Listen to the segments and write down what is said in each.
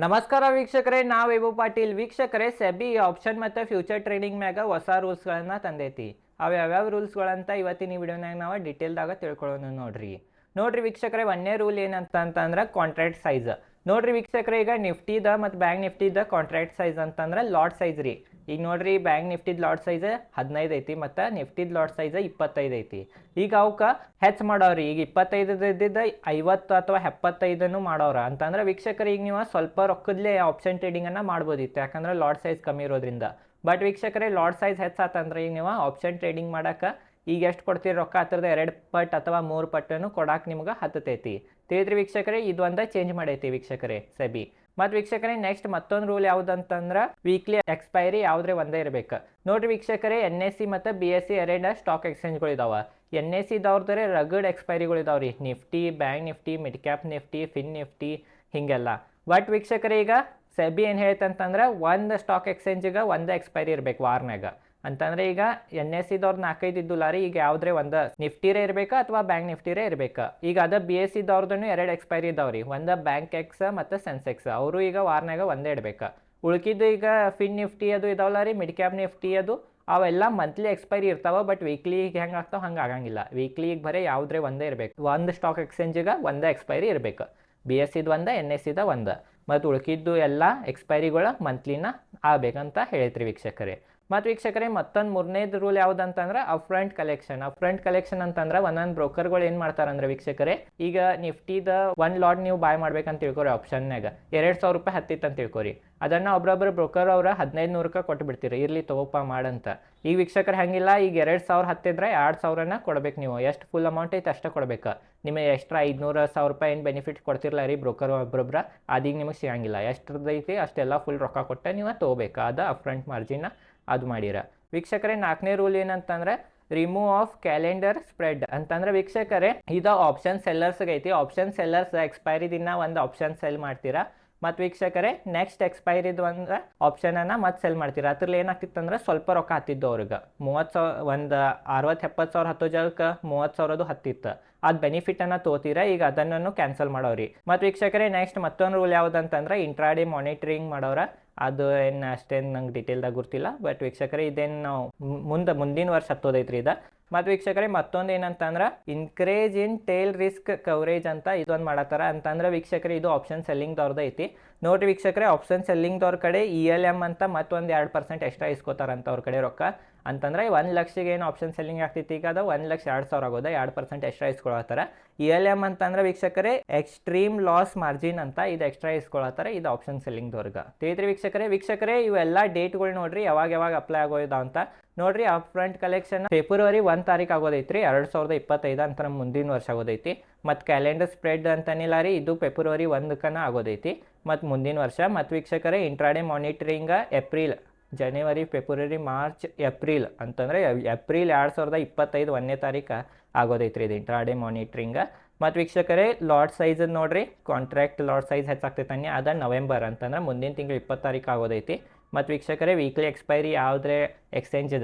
ನಮಸ್ಕಾರ ವೀಕ್ಷಕರೇ, ನಾವು ಇವು ಪಾಟೀಲ್. ವೀಕ್ಷಕರೇ, ಸೆಬಿ ಆಪ್ಷನ್ ಮತ್ತು ಫ್ಯೂಚರ್ ಟ್ರೇಡಿಂಗ್ ಮ್ಯಾಗ ಹೊಸ ರೂಲ್ಸ್ಗಳನ್ನ ತಂದೈತಿ. ಅವು ಯಾವ್ಯಾವ ರೂಲ್ಸ್ಗಳಂತ ಇವತ್ತಿನ ಈ ವಿಡಿಯೋನಾಗ ನಾವು ಡಿಟೇಲ್ದಾಗ ತಿಳ್ಕೊಳ್ಳೋಣ ನೋಡ್ರಿ. ನೋಡ್ರಿ ವೀಕ್ಷಕರೇ, ಒಂದೇ ರೂಲ್ ಏನಂತ ಅಂತಂದ್ರೆ ಕಾಂಟ್ರಾಕ್ಟ್ ಸೈಜ್ ನೋಡ್ರಿ ವೀಕ್ಷಕರೇ, ಈಗ ನಿಫ್ಟಿದ ಮತ್ತು ಬ್ಯಾಂಕ್ ನಿಫ್ಟಿದ ಕಾಂಟ್ರಾಕ್ಟ್ ಸೈಜ್ ಅಂತಂದ್ರೆ ಲಾಟ್ ಸೈಜ್ ರೀ. ಈಗ ನೋಡ್ರಿ, ಬ್ಯಾಂಕ್ ನಿಫ್ಟಿದ್ ಲಾಟ್ ಸೈಜ್ ಹದಿನೈದು ಐತಿ ಮತ್ತು ನಿಫ್ಟಿದ್ ಲಾಟ್ ಸೈಜ್ ಇಪ್ಪತ್ತೈದು ಐತಿ. ಈಗ ಅವಕ್ಕೆ ಹೆಚ್ಚು ಮಾಡೋರಿ ಈಗ ಇಪ್ಪತ್ತೈದು ಇದ್ದಿದ್ದ ಐವತ್ತು ಅಥವಾ ಎಪ್ಪತ್ತೈದನ್ನು ಮಾಡೋರ ಅಂತಂದ್ರೆ ವೀಕ್ಷಕರು, ಈಗ ನೀವು ಸ್ವಲ್ಪ ರೊಕ್ಕದಲ್ಲೇ ಆಪ್ಷನ್ ಟ್ರೇಡಿಂಗನ್ನು ಮಾಡ್ಬೋದಿತ್ತು. ಯಾಕಂದ್ರೆ ಲಾಟ್ ಸೈಜ್ ಕಮ್ಮಿ ಇರೋದ್ರಿಂದ. ಬಟ್ ವೀಕ್ಷಕರೇ ಲಾಟ್ ಸೈಜ್ ಹೆಚ್ಚಾತಂದ್ರೆ ಈಗ ನೀವು ಆಪ್ಷನ್ ಟ್ರೇಡಿಂಗ್ ಮಾಡಕ್ಕೆ ಈಗ ಎಷ್ಟು ಕೊಡ್ತೀರಿ? ರೊಕ್ಕ ಹತ್ತಿರದ ಎರಡು ಪಟ್ ಅಥವಾ ಮೂರು ಪಟ್ಟನ್ನು ಕೊಡಕ್ಕೆ ನಿಮ್ಗೆ ಹತ್ತತೈತಿ. ತಿಳಿದ್ರಿ ವೀಕ್ಷಕರೇ, ಇದೊಂದು ಚೇಂಜ್ ಮಾಡೈತಿ ವೀಕ್ಷಕರೇ, ಸೆಬಿ. ಮತ್ತು ವೀಕ್ಷಕರೇ ನೆಕ್ಸ್ಟ್ ಮತ್ತೊಂದು ರೂಲ್ ಯಾವುದಂತಂದ್ರೆ ವೀಕ್ಲಿ ಎಕ್ಸ್ಪೈರಿ ಯಾವುದ್ರೆ ಒಂದೇ ಇರಬೇಕು. ನೋಡ್ರಿ ವೀಕ್ಷಕರೇ ಎನ್ ಎಸ್ ಸಿ ಮತ್ತು ಬಿ ಎಸ್ ಸಿ ಎರಡ ಸ್ಟಾಕ್ ಎಕ್ಸ್ಚೇಂಜ್ಗಳು ಇದಾವೆ ಎನ್ ಎಸ್ ಸಿ ಇದಾವ್ರದ್ರೆ ರಗಡ್ ಎಕ್ಸ್ಪೈರಿಗಳು ಇದಾವೆ ರೀ Nifty bank Nifty mid cap Nifty fin Nifty ಹೀಗೆಲ್ಲ. ಬಟ್ ವೀಕ್ಷಕರೇ ಈಗ ಸೆಬಿ ಏನು ಹೇಳ್ತಂತಂದ್ರೆ ಒಂದು ಸ್ಟಾಕ್ ಎಕ್ಸ್ಚೇಂಜಿಗೆ ಒಂದೇ ಎಕ್ಸ್ಪೈರಿ ಇರ್ಬೇಕು ವಾರ್ನಾಗ ಅಂತಂದ್ರೆ ಈಗ ಎನ್ ಎಸ್ ಸಿದವ್ರು ನಾಲ್ಕೈದು ಇದ್ದು ರೀ ಈಗ ಯಾವ್ದ್ರೆ ಒಂದು ನಿಫ್ಟಿರೇ ಇರಬೇಕಾ ಅಥವಾ ಬ್ಯಾಂಕ್ ನಿಫ್ಟಿರೇ ಇರಬೇಕಾ? ಈಗ ಅದ ಬಿ ಎಸ್ ಸಿದವ್ರದ್ದು ಎರಡು ಎಕ್ಸ್ಪೈರಿ ಇದಾವೆ ರೀ ಒಂದು ಬ್ಯಾಂಕ್ ಎಕ್ಸ್ ಮತ್ತು ಸೆನ್ಸೆಕ್ಸ್ ಅವರು ಈಗ ವಾರ್ನಾಗ ಒಂದೇ ಇಡಬೇಕಾ? ಉಳ್ಕಿದ್ದು ಈಗ ಫಿನ್ ನಿಫ್ಟಿ ಅದು ಇದಾವಲ್ಲ ರೀ ಮಿಡ್ ಕ್ಯಾಪ್ ನಿಫ್ಟಿ ಅದು. ಅವೆಲ್ಲ ಮಂತ್ಲಿ ಎಕ್ಸ್ಪೈರಿ ಇರ್ತಾವ ಬಟ್ ವೀಕ್ಲಿ ಹೆಂಗೆ ಆಗ್ತಾವ? ಹಂಗೆ ಆಗಂಗಿಲ್ಲ. ವೀಕ್ಲಿ ಈಗ ಬರೀ ಯಾವುದ್ರೆ ಒಂದೇ ಇರಬೇಕು. ಒಂದು ಸ್ಟಾಕ್ ಎಕ್ಸ್ಚೇಂಜಿಗೆ ಒಂದೇ ಎಕ್ಸ್ಪೈರಿ ಇರಬೇಕು. ಬಿ ಎಸ್ ಸಿದು ಒಂದು, ಎನ್ ಎಸ್ ಸಿದ ಒಂದು. ಮತ್ತು ಉಳ್ಕಿದ್ದು ಎಲ್ಲ ಎಕ್ಸ್ಪೈರಿಗಳ ಮಂತ್ಲಿನ ಆಗಬೇಕಂತ ಹೇಳ್ತ್ರಿ ವೀಕ್ಷಕರೇ. ಮತ್ತು ವೀಕ್ಷಕರೇ, ಮತ್ತೊಂದು ಮೂರನೇದು ರೂಲ್ ಯಾವುದಂತಂದ್ರೆ ಅಫ್ರಂಟ್ ಕಲೆಕ್ಷನ್ ಅಫ್ರಂಟ್ ಕಲೆಕ್ಷನ್ ಅಂತಂದ್ರೆ, ಒಂದೊಂದು ಬ್ರೋಕರ್ಗಳು ಏನು ಮಾಡ್ತಾರಂದ್ರೆ ವೀಕ್ಷಕರೇ, ಈಗ ನಿಫ್ಟಿದ ಒನ್ ಲಾಟ್ ನೀವು ಬಾಯ್ ಮಾಡ್ಬೇಕಂತ ತಿಳ್ಕೊರಿ ಆಪ್ಷನ್ನಾಗ ಎರಡು ಸಾವಿರ ರೂಪಾಯಿ ಹತ್ತಿತ್ತು ಅಂತ ತಿಳ್ಕೊರಿ. ಅದನ್ನ ಒಬ್ರೊಬ್ರು ಬ್ರೋಕರ್ ಅವ್ರ ಹದಿನೈದು ನೂರಕ್ಕೆ ಕೊಟ್ಟು ಬಿಡ್ತೀರಿ. ಇರ್ಲಿ ತಗೋಪ ಮಾಡಂತ. ಈ ವೀಕ್ಷಕರು ಹಂಗಿಲ್ಲ, ಈಗ ಎರಡು ಸಾವಿರ ಹತ್ತಿದ್ರೆ ಎರಡು ಸಾವಿರನ ಕೊಡ್ಬೇಕು ನೀವು. ಎಷ್ಟು ಫುಲ್ ಅಮೌಂಟ್ ಐತೆ ಅಷ್ಟೇ ಕೊಡ್ಬೇಕು. ನಿಮಗೆ ಎಕ್ಸ್ಟ್ರಾ ಐದುನೂರು ಸಾವಿರ ರೂಪಾಯಿ ಏನು ಬೆನಿಫಿಟ್ ಕೊಡ್ತಿರಲ್ಲ ರೀ ಬ್ರೋಕರ್ ಒಬ್ಬೊಬ್ರ ಅದೀಗ ನಿಮಗೆ ಸಿಗಂಗಿಲ್ಲ. ಎಷ್ಟ್ರದೈತಿ ಅಷ್ಟೆಲ್ಲ ಫುಲ್ ರೊಕ್ಕ ಕೊಟ್ಟೆ ನೀವು ತೊಗೋಬೇಕು? ಅದು ಅಫ್ರಂಟ್ ಮಾರ್ಜಿನ ಅದು ಮಾಡಿರ. ವೀಕ್ಷಕರೇ, ನಾಲ್ಕನೇ ರೂಲ್ ಏನಂತಂದ್ರೆ ರಿಮೂವ್ ಆಫ್ ಕ್ಯಾಲೆಂಡರ್ ಸ್ಪ್ರೆಡ್ ಅಂತಂದ್ರೆ ವೀಕ್ಷಕರೇ, ಇದು ಆಪ್ಷನ್ ಸೆಲ್ಲರ್ಸ್ಗೆ ಐತಿ. ಆಪ್ಷನ್ ಸೆಲ್ಲರ್ಸ್ ಎಕ್ಸ್ಪೈರಿ ದಿನ ಒಂದು ಆಪ್ಷನ್ ಸೆಲ್ ಮಾಡ್ತೀರಾ. ಮತ್ತು ವೀಕ್ಷಕರೇ ನೆಕ್ಸ್ಟ್ ಎಕ್ಸ್ಪೈರಿದು ಒಂದು ಆಪ್ಷನನ್ನು ಮತ್ತೆ ಸೆಲ್ ಮಾಡ್ತೀರಾ. ಅದ್ರಲ್ಲಿ ಏನಾಗ್ತಿತ್ತು ಅಂದ್ರೆ ಸ್ವಲ್ಪ ರೊಕ್ಕ ಹತ್ತಿದ್ದು ಅವ್ರಿಗೆ. ಮೂವತ್ತು ಸಾವಿರ ಒಂದು ಅರವತ್ತು, ಎಪ್ಪತ್ತು ಸಾವಿರ ಹತ್ತು ಜಾಗಕ್ಕೆ ಮೂವತ್ತು ಸಾವಿರದು ಹತ್ತಿತ್ತು. ಅದು ಬೆನಿಫಿಟನ್ನು ತೋತೀರಾ, ಈಗ ಅದನ್ನು ಕ್ಯಾನ್ಸಲ್ ಮಾಡೋರಿ. ಮತ್ತು ವೀಕ್ಷಕರೇ ನೆಕ್ಸ್ಟ್ ಮತ್ತೊಂದು ರೂಲ್ ಯಾವುದಂತಂದ್ರೆ ಇಂಟ್ರಾಡೇ ಮಾನಿಟರಿಂಗ್ ಮಾಡೋರ. ಅದು ಏನು ಅಷ್ಟೇನು ನಂಗೆ ಡೀಟೇಲ್ದಾಗ ಗೊತ್ತಿಲ್ಲ ಬಟ್ ವೀಕ್ಷಕರೇ ಇದೇನು ನಾವು ಮುಂದೆ, ಮುಂದಿನ ವರ್ಷ ಹತ್ತೋದೈತ್ರಿ ಇದು. ಮತ್ತು ವೀಕ್ಷಕರೇ ಮತ್ತೊಂದು ಏನಂತಂದ್ರೆ increase in tail risk coverage ಅಂತ ಇದೊಂದು ಮಾಡತ್ತಾರ. ಅಂತಂದ್ರೆ ವೀಕ್ಷಕರೇ ಇದು ಆಪ್ಷನ್ ಸೆಲ್ಲಿಂಗ್ದವ್ರದ್ದು ಐತಿ. ನೋಡಿ ವೀಕ್ಷಕರೇ ಆಪ್ಷನ್ ಸೆಲ್ಲಿಂಗ್ದವ್ರ ಕಡೆ ಇ ಎಲ್ ಎಂ ಅಂತ ಮತ್ತೊಂದು ಎರಡು ಪರ್ಸೆಂಟ್ ಎಕ್ಸ್ಟ್ರಾ ಇಸ್ಕೋತಾರಂತ ಅವ್ರ ಕಡೆ ರೊಕ್ಕ. ಅಂತಂದ್ರೆ ಒಂದು ಲಕ್ಷಗೆ ಏನು ಆಪ್ಷನ್ ಸೆಲ್ಲಿಂಗ್ ಆಗ್ತಿತ್ತು ಈಗ ಅದು ಒಂದು ಲಕ್ಷ ಎರಡು ಸಾವಿರ ಆಗೋದು. ಎರಡು ಪರ್ಸೆಂಟ್ ಎಕ್ಸ್ಟ್ರಾ ಇಸ್ಕೊಳತ್ತಾರ ಇ ಎಲ್ ಎಂ ಅಂತಂದ್ರೆ ವೀಕ್ಷಕರೇ ಎಕ್ಸ್ಟ್ರೀಮ್ ಲಾಸ್ ಮಾರ್ಜಿನ್ ಅಂತ ಇದು ಎಕ್ಸ್ಟ್ರಾ ಇಸ್ಕೊಳತ್ತಾರೆ ಇದು ಆಪ್ಷನ್ ಸೆಲ್ಲಿಂಗ್ ದೊರ್ಗ ತಿಳಿದ್ರಿ ವೀಕ್ಷಕರೇ ವೀಕ್ಷಕರೇ, ಇವೆಲ್ಲ ಡೇಟ್ಗಳು ನೋಡ್ರಿ ಯಾವಾಗ ಯಾವಾಗ ಅಪ್ಲೈ ಆಗೋದ ಅಂತ. ನೋಡ್ರಿ ಅಪ್ ಫ್ರಂಟ್ ಕಲೆಕ್ಷನ್ ಫೆಬ್ರವರಿ ಒಂದು ತಾರೀಕು ಆಗೋದೈತ್ರಿ. ಎರಡು ಸಾವಿರದ ಇಪ್ಪತ್ತೈದು ಅಂತ ನಮ್ಮ ಮುಂದಿನ ವರ್ಷ ಆಗೋದೈತಿ. ಮತ್ತು ಕ್ಯಾಲೆಂಡರ್ ಸ್ಪ್ರೆಡ್ ಅಂತನಿಲ್ಲ ರೀ, ಇದು ಫೆಬ್ರವರಿ ಒಂದಕ್ಕನ ಆಗೋದೈತಿ. ಮತ್ತು ಮುಂದಿನ ವರ್ಷ. ಮತ್ತು ವೀಕ್ಷಕರೇ ಇಂಟ್ರಾಡೇ ಮಾನಿಟರಿಂಗ ಏಪ್ರಿಲ್ ಜನವರಿ ಫೆಬ್ರವರಿ ಮಾರ್ಚ್ ಏಪ್ರಿಲ್ ಅಂತಂದರೆ ಏಪ್ರಿಲ್ ಎರಡು ಸಾವಿರದ ಇಪ್ಪತ್ತೈದು ಒಂದನೇ ತಾರೀಕು ಆಗೋದೈತ್ರಿ ಇದು ಇಂಟ್ರಾಡೇ ಮಾನಿಟ್ರಿಂಗ ಮತ್ತು ವೀಕ್ಷಕರೇ ಲಾಟ್ ಸೈಜ್ ನೋಡ್ರಿ ಕಾಂಟ್ರಾಕ್ಟ್ ಲಾಟ್ ಸೈಜ್ ಹೆಚ್ಚಾಗ್ತೈತೆ ಅದ ನವೆಂಬರ್ ಅಂತಂದ್ರೆ ಮುಂದಿನ ತಿಂಗಳು ಇಪ್ಪತ್ತು ತಾರೀಕು ಆಗೋದೈತಿ. ಮತ್ತು ವೀಕ್ಷಕರೇ ವೀಕ್ಲಿ ಎಕ್ಸ್ಪೈರಿ ಯಾವುದೇ exchange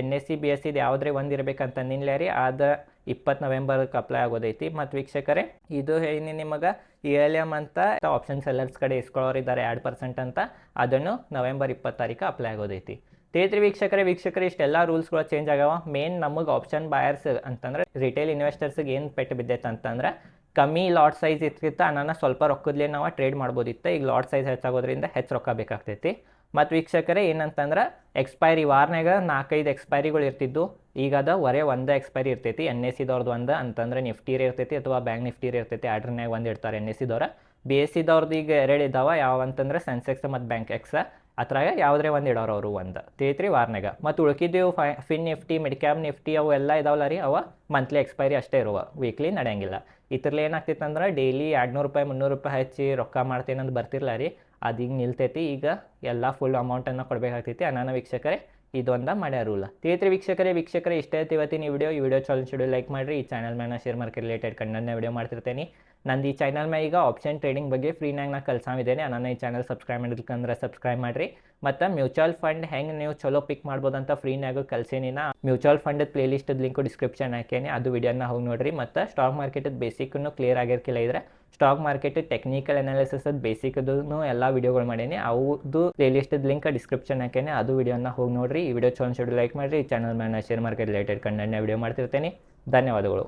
N S C B S ಸಿದು ಯಾವುದೇ ಒಂದು ಇರ್ಬೇಕಂತ ರೀ, ಅದು ಇಪ್ಪತ್ತು ನವೆಂಬರ್ಗೆ ಅಪ್ಲೈ ಆಗೋದೈತಿ. ಮತ್ತು ವೀಕ್ಷಕರೇ, ಇದು ಹೇಳಿ ನಿಮಗೆ, ಇ ಎಲ್ ಎಂ ಅಂತ ಆಪ್ಷನ್ ಸೆಲ್ಲರ್ಸ್ ಕಡೆ ಇಸ್ಕೊಳ್ಳೋರು ಇದ್ದಾರೆ ಎರಡು ಪರ್ಸೆಂಟ್ ಅಂತ. ಅದನ್ನು ನವೆಂಬರ್ ಇಪ್ಪತ್ತು ತಾರೀಕು ಅಪ್ಲೈ ಆಗೋದೈತಿ. ತೇತ್ರಿ ವೀಕ್ಷಕರೇ ವೀಕ್ಷಕರೇ, ಇಷ್ಟೆಲ್ಲ ರೂಲ್ಸ್ಗಳು ಚೇಂಜ್ ಆಗ್ಯಾವ ಮೇನ್ ನಮಗೆ ಆಪ್ಷನ್ ಬಾಯರ್ಸ್ ಅಂತಂದ್ರೆ ರಿಟೇಲ್ ಇನ್ವೆಸ್ಟರ್ಸ್ಗೆ ಏನು ಪೆಟ್ಟು ಬಿದ್ದೈತೆ ಅಂತಂದ್ರೆ ಕಮ್ಮಿ ಲಾಟ್ ಸೈಜ್ ಇರ್ತಿತ್ತು ಅನ್ನ ಸ್ವಲ್ಪ ರೊಕ್ಕದಲ್ಲೇ ನಾವು ಟ್ರೇಡ್ ಮಾಡ್ಬೋದಿತ್ತು. ಈಗ ಲಾಟ್ ಸೈಜ್ ಹೆಚ್ಚಾಗೋದ್ರಿಂದ ಹೆಚ್ಚು ರೊಕ್ಕ ಬೇಕಾಗ್ತೈತಿ. ಮತ್ತು ವೀಕ್ಷಕರೇ ಏನಂತಂದ್ರೆ ಎಕ್ಸ್ಪೈರಿ ವಾರ್ನಾಗ ನಾಲ್ಕೈದು ಎಕ್ಸ್ಪೈರಿಗಳು ಇರ್ತಿದ್ದು ಈಗ ಅದ ಒರೇ ಒಂದೇ ಎಕ್ಸ್ಪೈರಿ ಇರ್ತೈತಿ. ಎನ್ ಎಸ್ ಸಿದವ್ರದ್ದು ಒಂದು ಅಂತಂದ್ರೆ ನಿಫ್ಟಿರೇ ಇರ್ತೈತಿ ಅಥವಾ ಬ್ಯಾಂಕ್ ನಿಫ್ಟಿರೇ ಇರ್ತೈತಿ. ಆರ್ಡ್ರ್ನಾಗ ಒಂದು ಇಡ್ತಾರೆ ಎನ್ ಎಸ್ ಸಿದವ್ರ ಬಿ ಎಸ್ ಸಿದವ್ರದ್ದು ಈಗ ಎರಡು ಇದ್ದಾವೆ ಯಾವ ಅಂತಂದ್ರೆ ಸೆನ್ಸೆಕ್ಸ್ ಮತ್ತು ಬ್ಯಾಂಕ್ ಎಕ್ಸ್ ಅದ್ರಾಗ ಯಾವುದೇ ಒಂದು ಇಡೋರು ಅವರು ಒಂದು. ತೇತ್ರಿ ವಾರ್ನಾಗ ಮತ್ತು ಉಳ್ಕಿದ್ದೀವು five, Fin Nifty mid cap Nifty ಅವು ಎಲ್ಲ ಇದಾವಲ್ಲ ರೀ, ಅವ ಮಂತ್ಲಿ ಎಕ್ಸ್ಪೈರಿ ಅಷ್ಟೇ ಇರುವ. ವೀಕ್ಲಿ ನಡೆಯಂಗಿಲ್ಲ. ಇದ್ರಲ್ಲಿ ಏನಾಗ್ತಿತ್ತು ಅಂದ್ರೆ ಡೈಲಿ ಎರಡುನೂರು ರೂಪಾಯಿ, ಮುನ್ನೂರು ರೂಪಾಯಿ ಹಚ್ಚಿ ರೊಕ್ಕ ಮಾಡ್ತೇನೆ ಅಂತ ಬರ್ತಿರ್ಲ ರೀ, ಅದು ಈಗ ನಿಲ್ತೈತಿ. ಈಗ ಎಲ್ಲ ಫುಲ್ ಅಮೌಂಟನ್ನು ಕೊಡಬೇಕಾಗ್ತೈತಿ. ಅನಾನ ವೀಕ್ಷಕರೇ, ಇದೊಂದ ಮಾಡ್ಯಾರ ರೂಲ್. ತಿಳಿತ್ರಿ ವೀಕ್ಷಕರೇ ವೀಕ್ಷಕರೇ, ಇಷ್ಟೇ ಇವತ್ತಿನ ವಿಡಿಯೋ ಈ ವಿಡಿಯೋ ಚಲೋ ಲೈಕ್ ಮಾಡಿರಿ. ಈ ಚಾನಲ್ ಮೇಲೆ ಶೇರ್ ಮಾರ್ಕೆಟ್ ರಿಲೇಟೆಡ್ ಕಂಡನ್ನ ವಿಡಿಯೋ ಮಾಡ್ತಿರ್ತೇನೆ. ನಂದು ಈ ಚಾನಲ್ ಮ್ಯಾಗ ಈಗ ಆಪ್ಷನ್ ಟ್ರೇಡಿಂಗ್ ಬಗ್ಗೆ ಫ್ರೀನಾಗ ನಾ ಕಲ್ಸಾವಿದ್ದೇನೆ ನನ್ನ ಈ ಚಾನಲ್ ಸಬ್ಸ್ಕ್ರೈಬ್ ಮಾಡಿರ್ಕಂದ್ರೆ ಸಬ್ಸ್ಕ್ರೈಬ್ ಮಾಡಿರಿ. ಮತ್ತು ಮ್ಯೂಚುವಲ್ ಫಂಡ್ ಹೆಂಗೆ ನೀವು ಚಲೋ ಪಿಕ್ ಮಾಡ್ಬೋದಂತ ಫ್ರೀನಾಗ ಕಲ್ಸೇನಿ ನಾ. Mutual fund playlist link description ಹಾಕೇನಿ ಅದು ವಿಡಿಯೋನ ಹೋಗಿ ನೋಡಿರಿ. ಮತ್ತು ಸ್ಟಾಕ್ ಮಾರ್ಕೆಟದ ಬೇಸಿಕ್ನು ಕ್ಲಿಯರ್ ಆಗಿರ್ಕಿಲ್ಲ ಇದ್ರೆ stock market technical analysis basic ಎಲ್ಲ ವಿಡಿಯೋಗಳು ಮಾಡೀನಿ. ಪ್ಲೇ ಪ್ಲೇಲಿಸ್ಟದ ಲಿಂಕ್ ಡಿಸ್ಕ್ರಿಪ್ಷನ್ ಹಾಕೇನೆ ಅದು ವಿಡಿಯೋನ ಹೋಗಿ ನೋಡಿರಿ. ಈ ವಿಡಿಯೋ ಚಲೋ ಲೈಕ್ ಮಾಡಿರಿ. ಈ ಚಾನಲ್ ಮೇಲೆ ಶೇರ್ ಮಾರ್ಕೆಟ್ ರಿಲೇಟೆಡ್ ಕಂಟೆಂಟ್ನ ವಿಡಿಯೋ ಮಾಡ್ತಿರ್ತೇನೆ. ಧನ್ಯವಾದಗಳು.